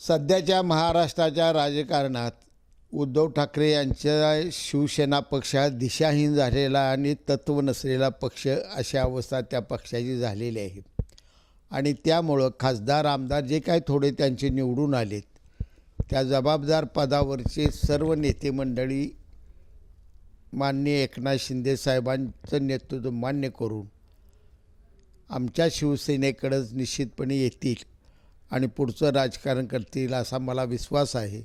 सध्याच्या महाराष्ट्राच्या राजकारणात उद्धव ठाकरे यांच्या शिवसेना पक्ष हा दिशाहीन झालेला आणि तत्व नसलेला पक्ष अशा अवस्था त्या पक्षाची झालेली आहे आणि त्यामुळं खासदार आमदार जे काय थोडे त्यांचे निवडून आलेत त्या जबाबदार पदावरचे सर्व नेते मंडळी माननीय एकनाथ शिंदे साहेबांचं नेतृत्व मान्य करून आमच्या शिवसेनेकडंच निश्चितपणे येतील. आणि पुढचं राजकारण करतील असा मला विश्वास आहे.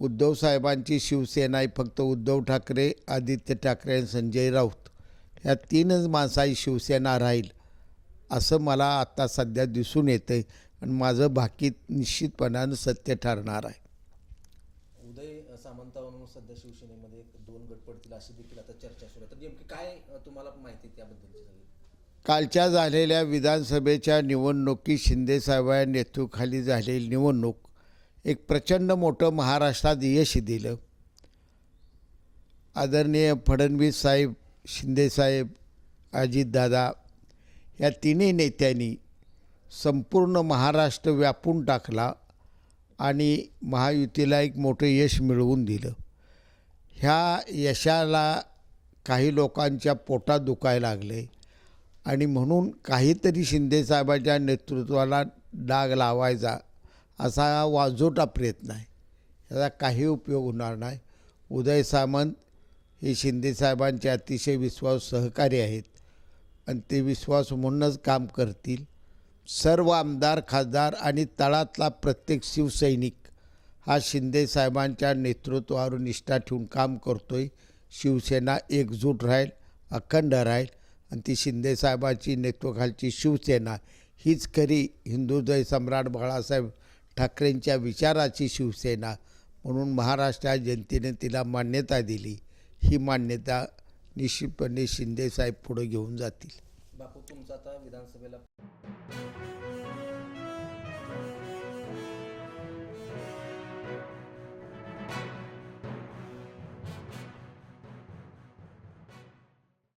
उद्धव साहेबांची शिवसेना ही फक्त उद्धव ठाकरे आदित्य ठाकरे आणि संजय राऊत ह्या तीनच माणसाही शिवसेना राहील असं मला आत्ता सध्या दिसून येतं आहे आणि माझं भाकीत निश्चितपणानं सत्य ठरणार आहे. उदय सामंतावरून सध्या शिवसेनेमध्ये दोन गट पडतील अशी देखील आता चर्चा सुरू आहे. तर नेमकी काय तुम्हाला माहिती त्याबद्दलची कालच्या झालेल्या विधानसभेच्या निवडणुकीत शिंदेसाहेबांच्या नेतृत्वाखाली झालेली निवडणूक एक प्रचंड मोठं महाराष्ट्रात यश दिलं. आदरणीय फडणवीस साहेब शिंदेसाहेब अजितदादा या तिन्ही नेत्यांनी संपूर्ण महाराष्ट्र व्यापून टाकला आणि महायुतीला एक मोठं यश मिळवून दिलं. ह्या यशाला काही लोकांच्या पोटात दुखायला लागले. आणि म्हणून काहीतरी शिंदेसाहेबाच्या नेतृत्वाला डाग लावायचा असा वाजोटा प्रयत्न आहे. याचा काही उपयोग होणार नाही. उदय सामंत हे शिंदेसाहेबांचे अतिशय विश्वास सहकारी आहेत आणि ते विश्वास म्हणूनच काम करतील. सर्व आमदार खासदार आणि तळातला प्रत्येक शिवसैनिक हा शिंदेसाहेबांच्या नेतृत्वावर निष्ठा ठेवून काम करतोय. शिवसेना एकजूट राहील अखंड राहील. आणि ती शिंदेसाहेबाची नेतृत्वाखालची शिवसेना हीच खरी हिंदुदय सम्राट बाळासाहेब ठाकरेंच्या विचाराची शिवसेना म्हणून महाराष्ट्र जनतेने तिला मान्यता दिली. ही मान्यता निश्चितपणे शिंदेसाहेब पुढे घेऊन जातील. बापू तुमचा आता विधानसभेला